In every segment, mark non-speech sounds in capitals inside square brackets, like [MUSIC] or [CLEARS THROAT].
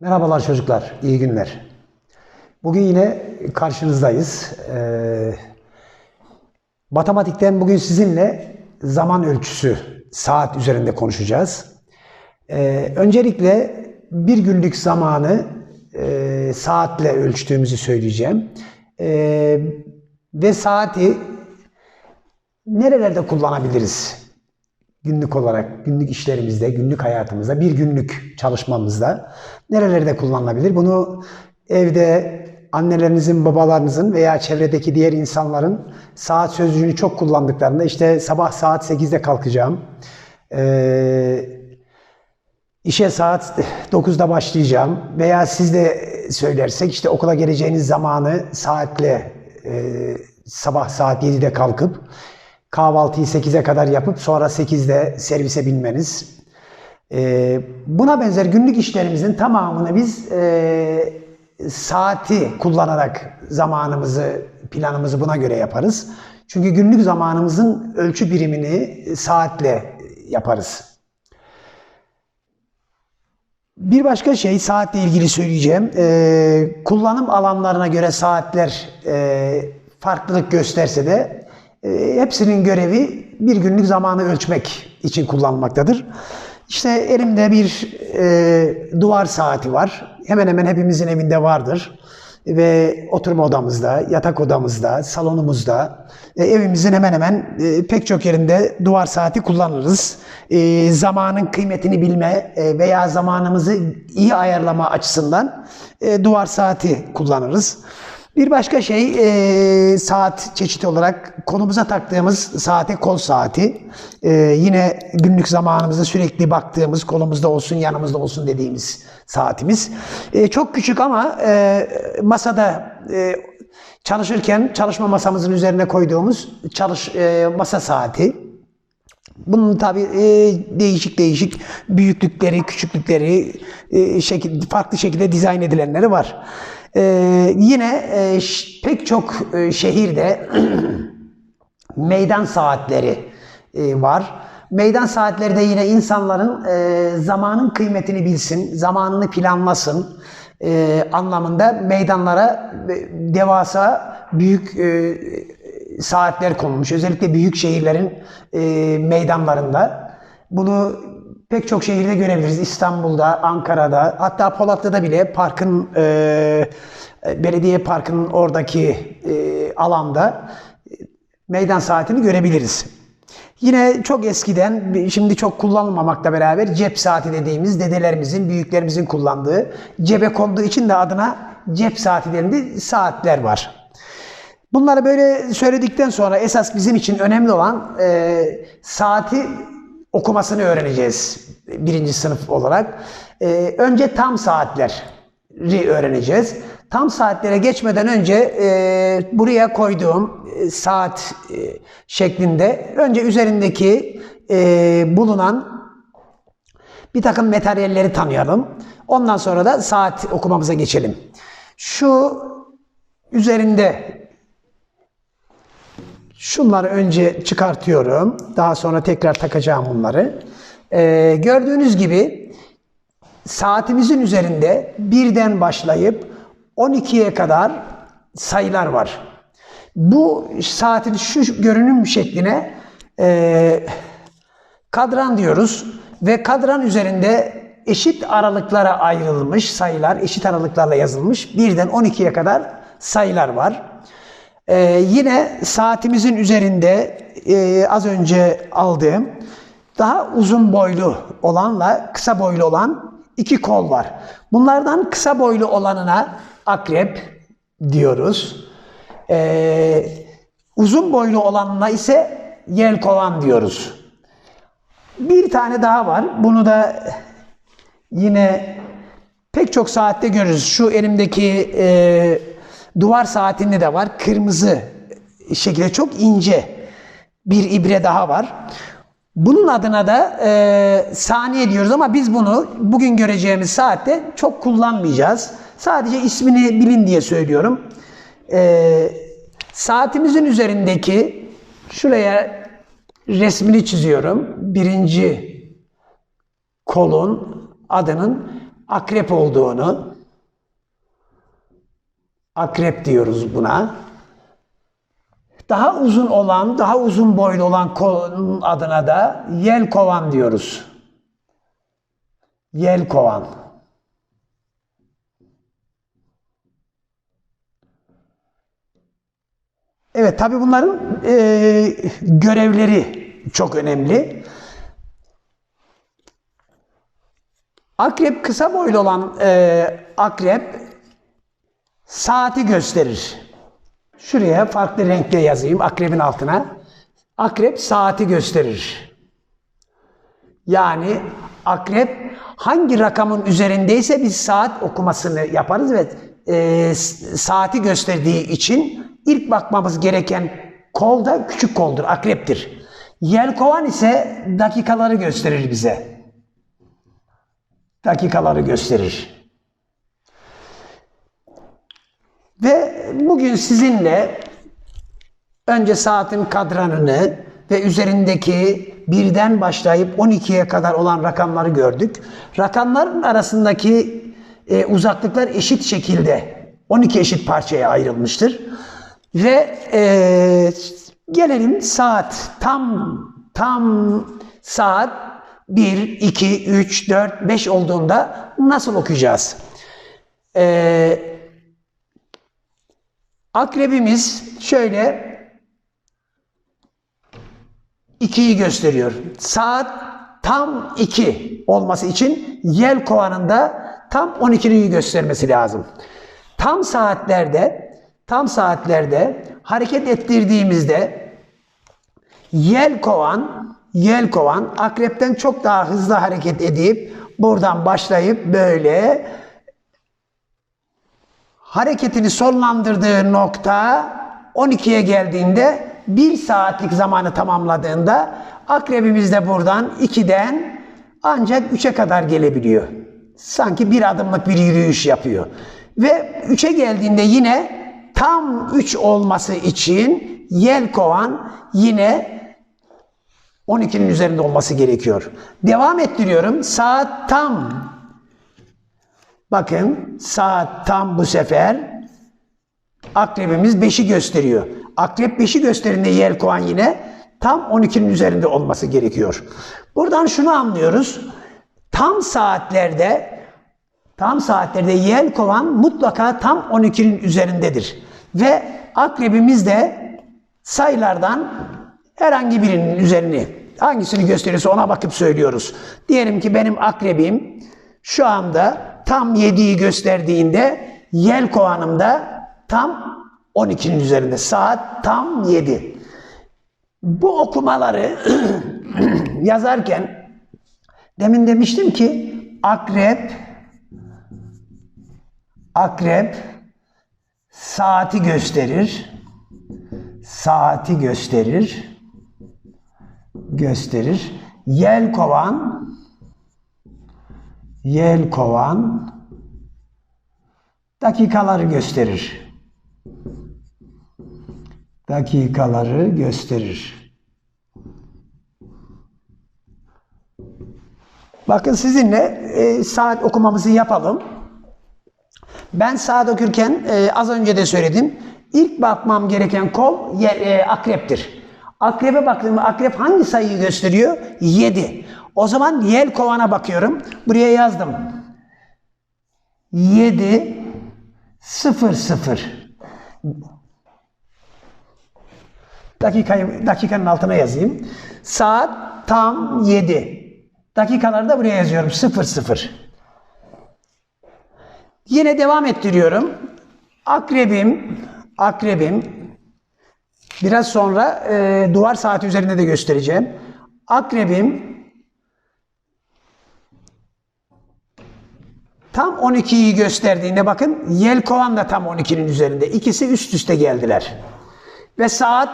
Merhabalar çocuklar, iyi günler. Bugün yine karşınızdayız. Ee, matematikten bugün sizinle zaman ölçüsü, saat üzerinde konuşacağız. Ee, öncelikle bir günlük zamanı e, saatle ölçtüğümüzü söyleyeceğim. Ee, ve saati nerelerde kullanabiliriz? Günlük olarak, günlük işlerimizde, günlük hayatımızda, bir günlük çalışmamızda nerelerde kullanılabilir? Bunu evde annelerinizin, babalarınızın veya çevredeki diğer insanların saat sözcüğünü çok kullandıklarında işte sabah saat 8'de kalkacağım, ee, işe saat 9'da başlayacağım veya siz de söylersek işte okula geleceğiniz zamanı saatle e, sabah saat 7'de kalkıp kahvaltıyı 8'e kadar yapıp sonra 8'de servise binmeniz. Ee, buna benzer günlük işlerimizin tamamını biz e, saati kullanarak zamanımızı, planımızı buna göre yaparız. Çünkü günlük zamanımızın ölçü birimini saatle yaparız. Bir başka şey saatle ilgili söyleyeceğim. Ee, kullanım alanlarına göre saatler e, farklılık gösterse de hepsinin görevi bir günlük zamanı ölçmek için kullanılmaktadır. İşte elimde bir e, duvar saati var. Hemen hemen hepimizin evinde vardır. Ve oturma odamızda, yatak odamızda, salonumuzda, e, evimizin hemen hemen e, pek çok yerinde duvar saati kullanırız. E, zamanın kıymetini bilme e, veya zamanımızı iyi ayarlama açısından e, duvar saati kullanırız. Bir başka şey e, saat çeşidi olarak konumuza taktığımız saate kol saati. E, yine günlük zamanımızda sürekli baktığımız kolumuzda olsun yanımızda olsun dediğimiz saatimiz. E, çok küçük ama e, masada e, çalışırken çalışma masamızın üzerine koyduğumuz çalış e, masa saati. Bunun tabi e, değişik değişik büyüklükleri, küçüklükleri, e, şekil, farklı şekilde dizayn edilenleri var. E, yine e, pek çok e, şehirde [CLEARS THROAT] meydan saatleri e, var. Meydan saatleri de yine insanların e, zamanın kıymetini bilsin, zamanını planlasın e, anlamında meydanlara e, devasa büyük e, saatler konulmuş. Özellikle büyük şehirlerin e, meydanlarında. Bunu pek çok şehirde görebiliriz. İstanbul'da, Ankara'da, hatta Polatlı'da bile parkın, e, belediye parkının oradaki e, alanda e, meydan saatini görebiliriz. Yine çok eskiden, şimdi çok kullanılmamakla beraber cep saati dediğimiz dedelerimizin, büyüklerimizin kullandığı, cebe konduğu için de adına cep saati denildi saatler var. Bunları böyle söyledikten sonra esas bizim için önemli olan e, saati okumasını öğreneceğiz birinci sınıf olarak. E, önce tam saatleri öğreneceğiz. Tam saatlere geçmeden önce e, buraya koyduğum e, saat e, şeklinde önce üzerindeki e, bulunan bir takım materyalleri tanıyalım. Ondan sonra da saat okumamıza geçelim. Şu üzerinde Şunları önce çıkartıyorum. Daha sonra tekrar takacağım bunları. Ee, gördüğünüz gibi saatimizin üzerinde birden başlayıp 12'ye kadar sayılar var. Bu saatin şu görünüm şekline e, kadran diyoruz ve kadran üzerinde eşit aralıklara ayrılmış sayılar, eşit aralıklarla yazılmış. Birden 12'ye kadar sayılar var. Ee, yine saatimizin üzerinde e, az önce aldığım daha uzun boylu olanla kısa boylu olan iki kol var. Bunlardan kısa boylu olanına akrep diyoruz. Ee, uzun boylu olanına ise yelkovan diyoruz. Bir tane daha var. Bunu da yine pek çok saatte görürüz. Şu elimdeki e, duvar saatinde de var. Kırmızı şekilde çok ince bir ibre daha var. Bunun adına da e, saniye diyoruz ama biz bunu bugün göreceğimiz saatte çok kullanmayacağız. Sadece ismini bilin diye söylüyorum. E, saatimizin üzerindeki şuraya resmini çiziyorum. Birinci kolun adının akrep olduğunu akrep diyoruz buna. Daha uzun olan, daha uzun boylu olan adına da yel kovan diyoruz. Yel kovan. Evet tabi bunların e, görevleri çok önemli. Akrep kısa boylu olan e, akrep saati gösterir. Şuraya farklı renkle yazayım akrebin altına. Akrep saati gösterir. Yani akrep hangi rakamın üzerindeyse biz saat okumasını yaparız ve e, saati gösterdiği için ilk bakmamız gereken kol da küçük koldur, akreptir. Yelkovan ise dakikaları gösterir bize. Dakikaları gösterir. Ve bugün sizinle önce saatin kadranını ve üzerindeki birden başlayıp 12'ye kadar olan rakamları gördük. Rakamların arasındaki e, uzaklıklar eşit şekilde 12 eşit parçaya ayrılmıştır. Ve e, gelelim saat tam tam saat 1, 2, 3, 4, 5 olduğunda nasıl okuyacağız? Eee Akrebimiz şöyle 2'yi gösteriyor. Saat tam 2 olması için yel kovanında tam 12'yi göstermesi lazım. Tam saatlerde tam saatlerde hareket ettirdiğimizde yel kovan yel kovan akrepten çok daha hızlı hareket edip buradan başlayıp böyle hareketini sonlandırdığı nokta 12'ye geldiğinde 1 saatlik zamanı tamamladığında akrebimiz de buradan 2'den ancak 3'e kadar gelebiliyor. Sanki bir adımlık bir yürüyüş yapıyor. Ve 3'e geldiğinde yine tam 3 olması için yel kovan yine 12'nin üzerinde olması gerekiyor. Devam ettiriyorum. Saat tam Bakın saat tam bu sefer akrebimiz 5'i gösteriyor. Akrep 5'i gösterdiğinde yelkovan yine tam 12'nin üzerinde olması gerekiyor. Buradan şunu anlıyoruz. Tam saatlerde tam saatlerde yelkovan mutlaka tam 12'nin üzerindedir. Ve akrebimiz de sayılardan herhangi birinin üzerini hangisini gösterirse ona bakıp söylüyoruz. Diyelim ki benim akrebim şu anda tam 7'yi gösterdiğinde yel kovanımda tam 12'nin üzerinde. Saat tam 7. Bu okumaları [CLEARS THROAT] yazarken demin demiştim ki akrep akrep saati gösterir. Saati gösterir. Gösterir. Yel kovan yel kovan dakikaları gösterir. Dakikaları gösterir. Bakın sizinle e, saat okumamızı yapalım. Ben saat okurken e, az önce de söyledim. İlk bakmam gereken kol e, akreptir. Akrebe baktığımda akrep hangi sayıyı gösteriyor? 7. O zaman yel kovana bakıyorum. Buraya yazdım. 7 0 0 Dakikayı, dakikanın altına yazayım. Saat tam 7. Dakikaları da buraya yazıyorum. 0 0 Yine devam ettiriyorum. Akrebim, akrebim biraz sonra e, duvar saati üzerinde de göstereceğim. Akrebim tam 12'yi gösterdiğinde bakın Yelkovan da tam 12'nin üzerinde. İkisi üst üste geldiler. Ve saat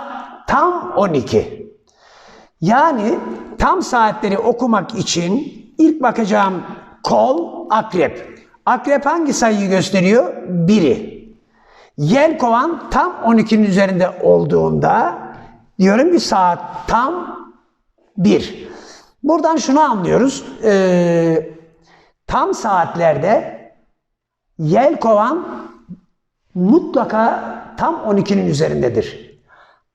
tam 12. Yani tam saatleri okumak için ilk bakacağım kol akrep. Akrep hangi sayıyı gösteriyor? Biri. Yelkovan tam 12'nin üzerinde olduğunda diyorum ki saat tam 1. Buradan şunu anlıyoruz. Ee, tam saatlerde yelkovan mutlaka tam 12'nin üzerindedir.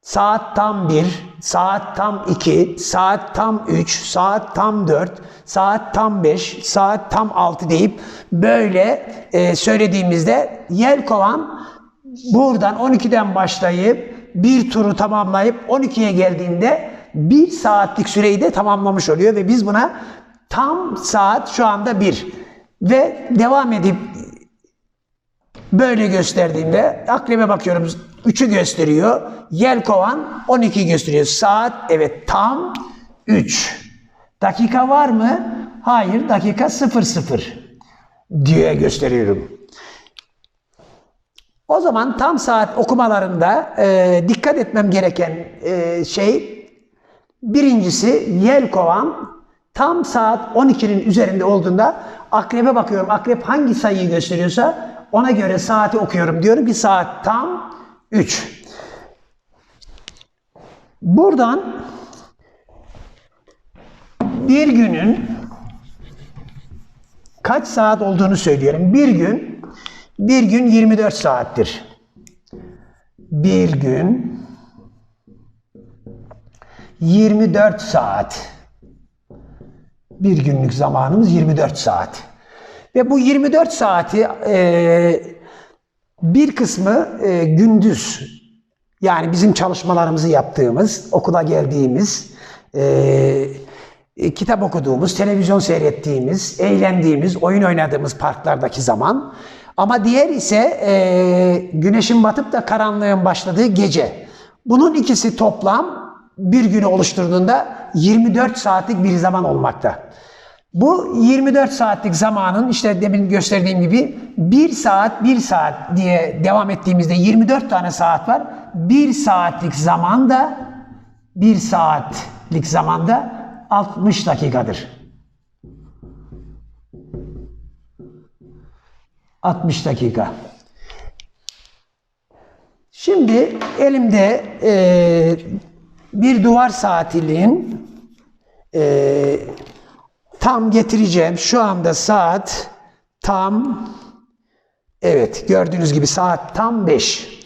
Saat tam 1, saat tam 2, saat tam 3, saat tam 4, saat tam 5, saat tam 6 deyip böyle e, söylediğimizde yelkovan buradan 12'den başlayıp bir turu tamamlayıp 12'ye geldiğinde bir saatlik süreyi de tamamlamış oluyor ve biz buna tam saat şu anda 1 ve devam edip böyle gösterdiğimde akrebe bakıyorum 3'ü gösteriyor. Yelkovan 12 gösteriyor. Saat evet tam 3. Dakika var mı? Hayır dakika 00 diye gösteriyorum. O zaman tam saat okumalarında e, dikkat etmem gereken e, şey birincisi yelkovan tam saat 12'nin üzerinde olduğunda akrebe bakıyorum. Akrep hangi sayıyı gösteriyorsa ona göre saati okuyorum. Diyorum ki saat tam 3. Buradan bir günün kaç saat olduğunu söylüyorum. Bir gün bir gün 24 saattir. Bir gün 24 saat. Bir günlük zamanımız 24 saat. Ve bu 24 saati e, bir kısmı e, gündüz yani bizim çalışmalarımızı yaptığımız, okula geldiğimiz, e, e, kitap okuduğumuz, televizyon seyrettiğimiz, eğlendiğimiz, oyun oynadığımız parklardaki zaman. Ama diğer ise e, güneşin batıp da karanlığın başladığı gece. Bunun ikisi toplam bir günü oluşturduğunda 24 saatlik bir zaman olmakta. Bu 24 saatlik zamanın işte demin gösterdiğim gibi 1 saat 1 saat diye devam ettiğimizde 24 tane saat var. 1 saatlik zamanda 1 saatlik zamanda 60 dakikadır. 60 dakika. Şimdi elimde e, bir duvar saatiliğin e, tam getireceğim. Şu anda saat tam evet gördüğünüz gibi saat tam 5.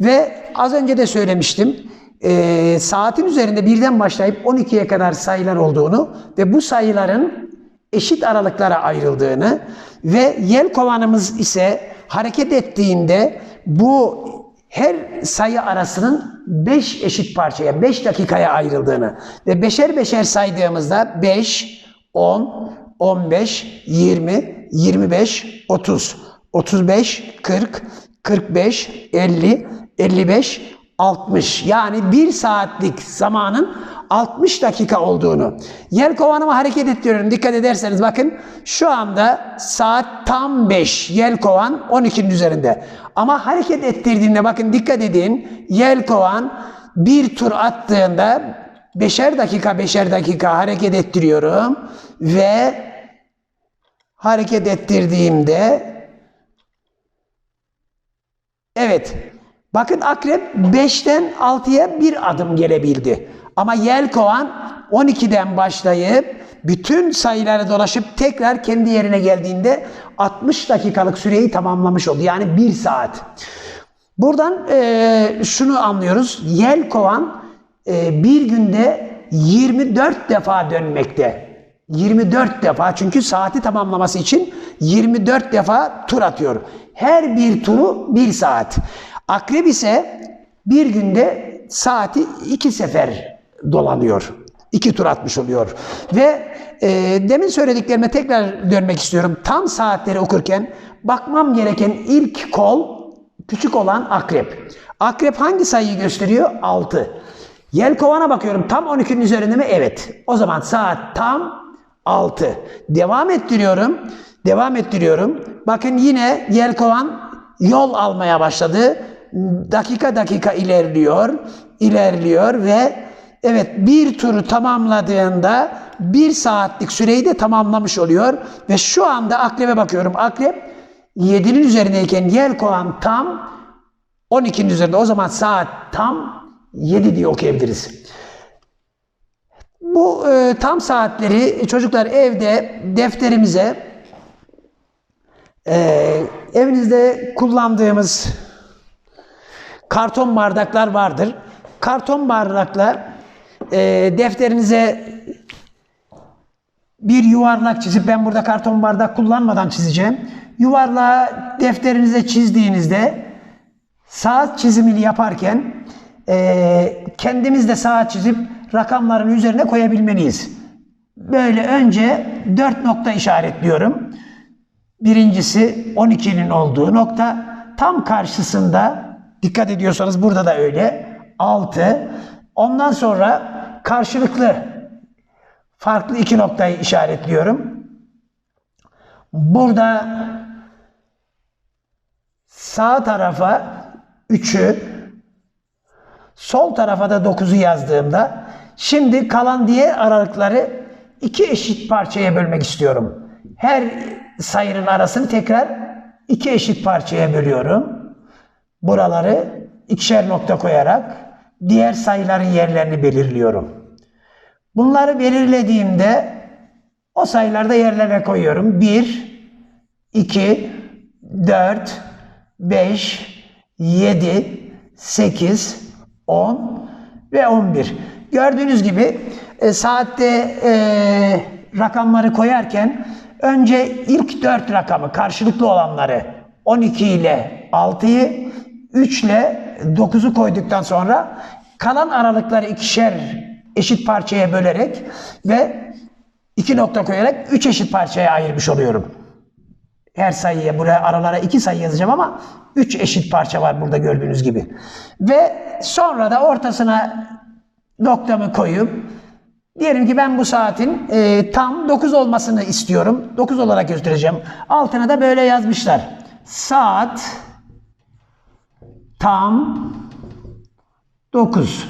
Ve az önce de söylemiştim. E, saatin üzerinde birden başlayıp 12'ye kadar sayılar olduğunu ve bu sayıların eşit aralıklara ayrıldığını ve yel kovanımız ise hareket ettiğinde bu her sayı arasının 5 eşit parçaya, 5 dakikaya ayrıldığını ve beşer beşer saydığımızda 5, 10, 15, 20, 25, 30, 35, 40, 45, 50, 55, 60. Yani 1 saatlik zamanın 60 dakika olduğunu. Yer kovanımı hareket ettiriyorum. Dikkat ederseniz bakın şu anda saat tam 5. Yel kovan 12'nin üzerinde. Ama hareket ettirdiğinde bakın dikkat edin. Yel kovan bir tur attığında beşer dakika beşer dakika hareket ettiriyorum ve hareket ettirdiğimde evet bakın akrep 5'ten 6'ya bir adım gelebildi. Ama Yelkovan 12'den başlayıp bütün sayıları dolaşıp tekrar kendi yerine geldiğinde 60 dakikalık süreyi tamamlamış oldu. Yani 1 saat. Buradan e, şunu anlıyoruz. Yelkovan e, bir günde 24 defa dönmekte. 24 defa çünkü saati tamamlaması için 24 defa tur atıyor. Her bir turu 1 saat. Akrep ise bir günde saati iki sefer dolanıyor. İki tur atmış oluyor. Ve e, demin söylediklerime tekrar dönmek istiyorum. Tam saatleri okurken bakmam gereken ilk kol küçük olan akrep. Akrep hangi sayıyı gösteriyor? 6. Yelkovana bakıyorum. Tam 12'nin üzerinde mi? Evet. O zaman saat tam 6. Devam ettiriyorum. Devam ettiriyorum. Bakın yine yelkovan yol almaya başladı. Dakika dakika ilerliyor. ilerliyor ve Evet bir turu tamamladığında bir saatlik süreyi de tamamlamış oluyor. Ve şu anda akrebe bakıyorum. Akrep 7'nin üzerindeyken yel kovan tam 12'nin üzerinde. O zaman saat tam 7 diye okuyabiliriz. Bu e, tam saatleri çocuklar evde defterimize Ee, evinizde kullandığımız karton bardaklar vardır. Karton bardakla e, defterinize bir yuvarlak çizip ben burada karton bardak kullanmadan çizeceğim. Yuvarlağı defterinize çizdiğinizde saat çizimini yaparken e, kendimiz de saat çizip rakamların üzerine koyabilmeliyiz. Böyle önce 4 nokta işaretliyorum. Birincisi 12'nin olduğu nokta. Tam karşısında dikkat ediyorsanız burada da öyle 6. Ondan sonra karşılıklı farklı iki noktayı işaretliyorum. Burada sağ tarafa 3'ü, sol tarafa da 9'u yazdığımda şimdi kalan diğer aralıkları iki eşit parçaya bölmek istiyorum. Her sayının arasını tekrar iki eşit parçaya bölüyorum. Buraları ikişer nokta koyarak diğer sayıların yerlerini belirliyorum. Bunları belirlediğimde o sayılarda yerlerine koyuyorum. 1, 2, 4, 5, 7, 8, 10 ve 11. Gördüğünüz gibi e, saatte e, rakamları koyarken önce ilk 4 rakamı karşılıklı olanları 12 ile 6'yı 3 ile 9'u koyduktan sonra kalan aralıkları ikişer eşit parçaya bölerek ve iki nokta koyarak üç eşit parçaya ayırmış oluyorum. Her sayıya buraya aralara iki sayı yazacağım ama üç eşit parça var burada gördüğünüz gibi. Ve sonra da ortasına noktamı koyup diyelim ki ben bu saatin e, tam 9 olmasını istiyorum. 9 olarak göstereceğim. Altına da böyle yazmışlar. Saat tam 9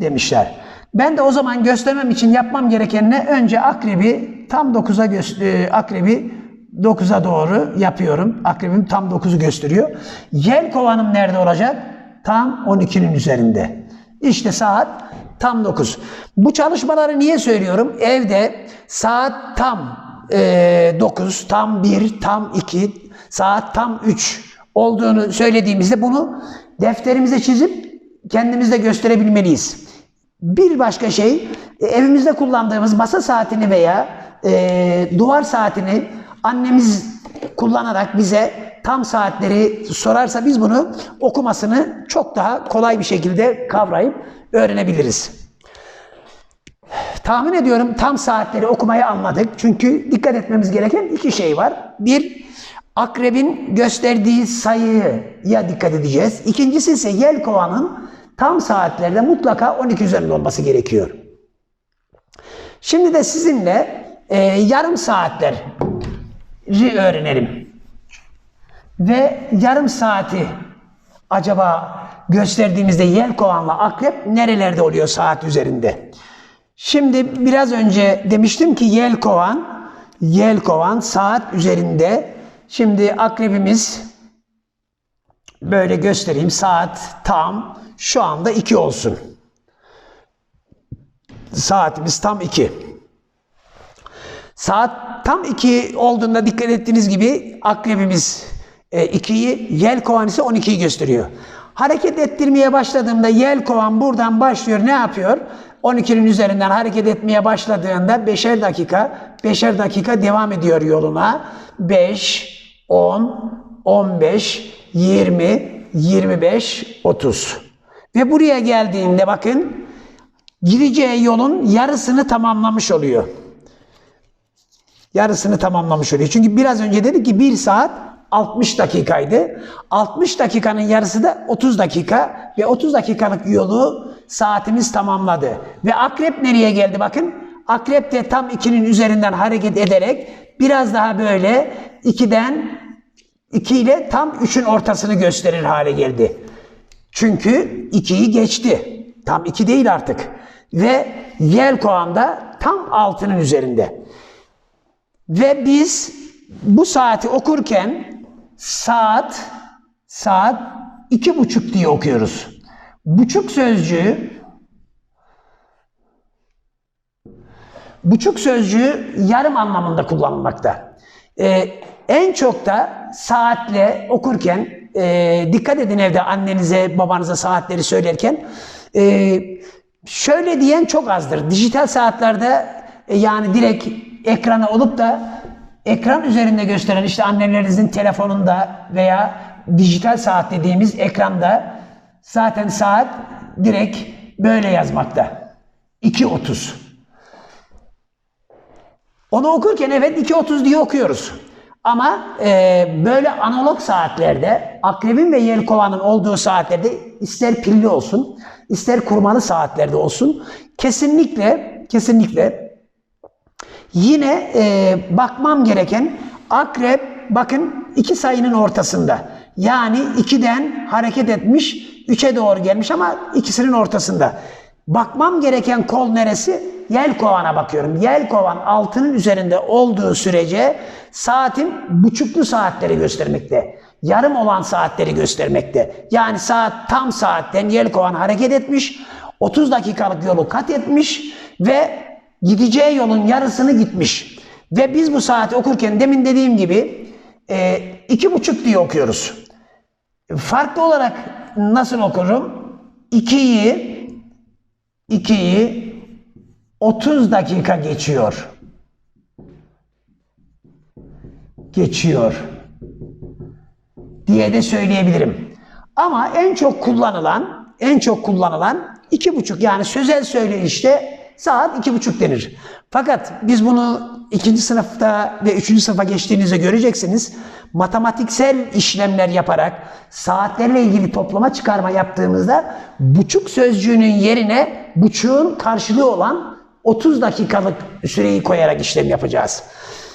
demişler. Ben de o zaman göstermem için yapmam gereken ne? Önce akrebi tam 9'a gö- akrebi 9'a doğru yapıyorum. Akrebim tam 9'u gösteriyor. Yel kovanım nerede olacak? Tam 12'nin üzerinde. İşte saat tam 9. Bu çalışmaları niye söylüyorum? Evde saat tam e, 9, tam 1, tam 2, saat tam 3 olduğunu söylediğimizde bunu defterimize çizip kendimizde gösterebilmeliyiz. Bir başka şey e, evimizde kullandığımız masa saatini veya e, duvar saatini annemiz kullanarak bize tam saatleri sorarsa biz bunu okumasını çok daha kolay bir şekilde kavrayıp öğrenebiliriz. Tahmin ediyorum tam saatleri okumayı anladık. Çünkü dikkat etmemiz gereken iki şey var. Bir, akrebin gösterdiği sayıya dikkat edeceğiz. İkincisi ise yel kovanın tam saatlerde mutlaka 12 üzerinde olması gerekiyor. Şimdi de sizinle e, yarım saatleri öğrenelim. Ve yarım saati acaba gösterdiğimizde yel kovanla akrep nerelerde oluyor saat üzerinde? Şimdi biraz önce demiştim ki yel kovan, yel kovan saat üzerinde. Şimdi akrebimiz böyle göstereyim saat tam şu anda 2 olsun. Saatimiz tam 2. Saat tam 2 olduğunda dikkat ettiğiniz gibi akrebimiz 2'yi, e, yel kovan ise 12'yi gösteriyor. Hareket ettirmeye başladığımda yel kovan buradan başlıyor. Ne yapıyor? 12'nin üzerinden hareket etmeye başladığında 5'er dakika, 5'er dakika devam ediyor yoluna. 5, 10, 15, 20, 25, 30. Ve buraya geldiğinde bakın gideceği yolun yarısını tamamlamış oluyor. Yarısını tamamlamış oluyor. Çünkü biraz önce dedik ki 1 saat 60 dakikaydı. 60 dakikanın yarısı da 30 dakika ve 30 dakikalık yolu saatimiz tamamladı. Ve akrep nereye geldi bakın. Akrep de tam 2'nin üzerinden hareket ederek biraz daha böyle 2'den 2 ile tam 3'ün ortasını gösterir hale geldi. Çünkü 2'yi geçti. Tam 2 değil artık. Ve yel da tam 6'nın üzerinde. Ve biz bu saati okurken saat saat iki buçuk diye okuyoruz. Buçuk sözcüğü buçuk sözcüğü yarım anlamında kullanılmakta. Ee, en çok da saatle okurken e, dikkat edin evde annenize babanıza saatleri söylerken e, şöyle diyen çok azdır. Dijital saatlerde e, yani direkt ekrana olup da ekran üzerinde gösteren işte annelerinizin telefonunda veya dijital saat dediğimiz ekranda zaten saat direkt böyle yazmakta. 2.30. Onu okurken evet 2.30 diye okuyoruz. Ama e, böyle analog saatlerde, akrebin ve yelkovanın olduğu saatlerde ister pilli olsun, ister kurmalı saatlerde olsun kesinlikle kesinlikle yine e, bakmam gereken akrep bakın iki sayının ortasında. Yani 2'den hareket etmiş, 3'e doğru gelmiş ama ikisinin ortasında. Bakmam gereken kol neresi? Yel kovana bakıyorum. Yel kovan altının üzerinde olduğu sürece saatim buçuklu saatleri göstermekte. Yarım olan saatleri göstermekte. Yani saat tam saatten yel kovan hareket etmiş. 30 dakikalık yolu kat etmiş ve gideceği yolun yarısını gitmiş. Ve biz bu saati okurken demin dediğim gibi e, iki buçuk diye okuyoruz. Farklı olarak nasıl okurum? 2'yi 2'yi 30 dakika geçiyor. Geçiyor. Diye de söyleyebilirim. Ama en çok kullanılan, en çok kullanılan iki buçuk yani sözel söyleyişte saat iki buçuk denir. Fakat biz bunu ikinci sınıfta ve üçüncü sınıfa geçtiğinizde göreceksiniz. Matematiksel işlemler yaparak saatlerle ilgili toplama çıkarma yaptığımızda buçuk sözcüğünün yerine buçuğun karşılığı olan 30 dakikalık süreyi koyarak işlem yapacağız.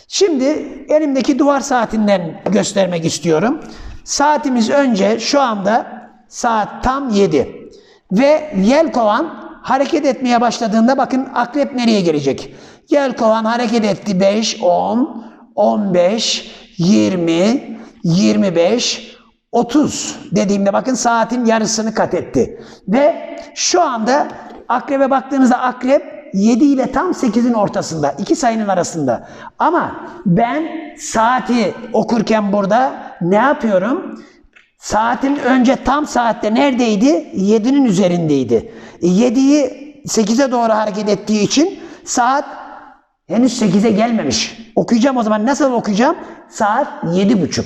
Şimdi elimdeki duvar saatinden göstermek istiyorum. Saatimiz önce şu anda saat tam 7 ve yelkovan hareket etmeye başladığında bakın akrep nereye gelecek? Yelkovan hareket etti 5, 10, 15, 20, 25, 30 dediğimde bakın saatin yarısını kat etti. Ve şu anda akrebe baktığınızda akrep 7 ile tam 8'in ortasında. iki sayının arasında. Ama ben saati okurken burada ne yapıyorum? Saatin önce tam saatte neredeydi? 7'nin üzerindeydi. 7'yi 8'e doğru hareket ettiği için saat henüz 8'e gelmemiş. Okuyacağım o zaman. Nasıl okuyacağım? Saat 7.30.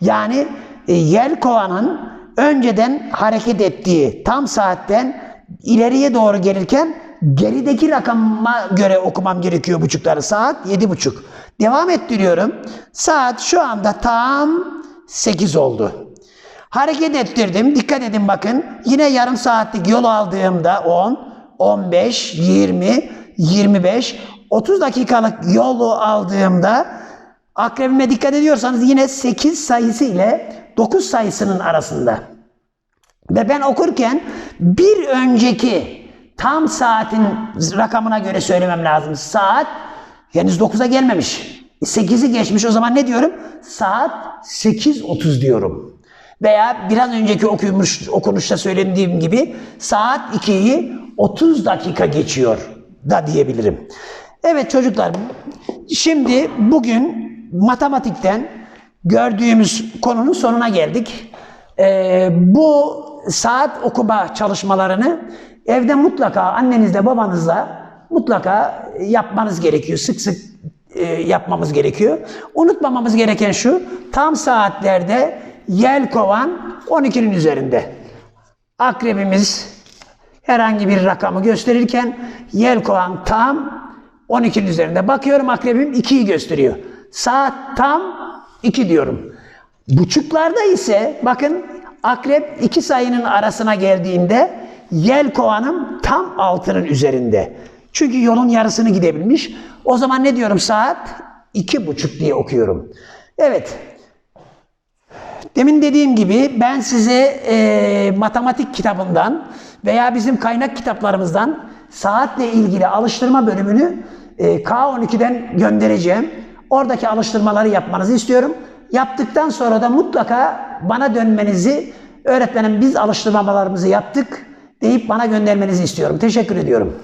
Yani e, yel kovanın önceden hareket ettiği tam saatten ileriye doğru gelirken gerideki rakama göre okumam gerekiyor buçukları. Saat yedi buçuk. Devam ettiriyorum. Saat şu anda tam 8 oldu. Hareket ettirdim. Dikkat edin bakın. Yine yarım saatlik yol aldığımda 10, 15, 20, 25, 30 dakikalık yolu aldığımda akrebime dikkat ediyorsanız yine 8 sayısı ile 9 sayısının arasında. Ve ben okurken bir önceki tam saatin rakamına göre söylemem lazım. Saat henüz 9'a gelmemiş. 8'i geçmiş o zaman ne diyorum? Saat 8.30 diyorum. Veya biraz önceki okumuş, okunuşta söylediğim gibi saat 2'yi 30 dakika geçiyor da diyebilirim. Evet çocuklar şimdi bugün matematikten gördüğümüz konunun sonuna geldik. Ee, bu saat okuma çalışmalarını evde mutlaka annenizle babanızla mutlaka yapmanız gerekiyor. Sık sık e, yapmamız gerekiyor. Unutmamamız gereken şu, tam saatlerde yel kovan 12'nin üzerinde. Akrebimiz herhangi bir rakamı gösterirken yel kovan tam 12'nin üzerinde. Bakıyorum akrebim 2'yi gösteriyor. Saat tam 2 diyorum. Buçuklarda ise bakın akrep iki sayının arasına geldiğinde yel kovanım tam altının üzerinde. Çünkü yolun yarısını gidebilmiş. O zaman ne diyorum saat? iki buçuk diye okuyorum. Evet. Demin dediğim gibi ben size e, matematik kitabından veya bizim kaynak kitaplarımızdan saatle ilgili alıştırma bölümünü e, K12'den göndereceğim. Oradaki alıştırmaları yapmanızı istiyorum. Yaptıktan sonra da mutlaka bana dönmenizi, öğretmenim biz alıştırmalarımızı yaptık deyip bana göndermenizi istiyorum. Teşekkür ediyorum.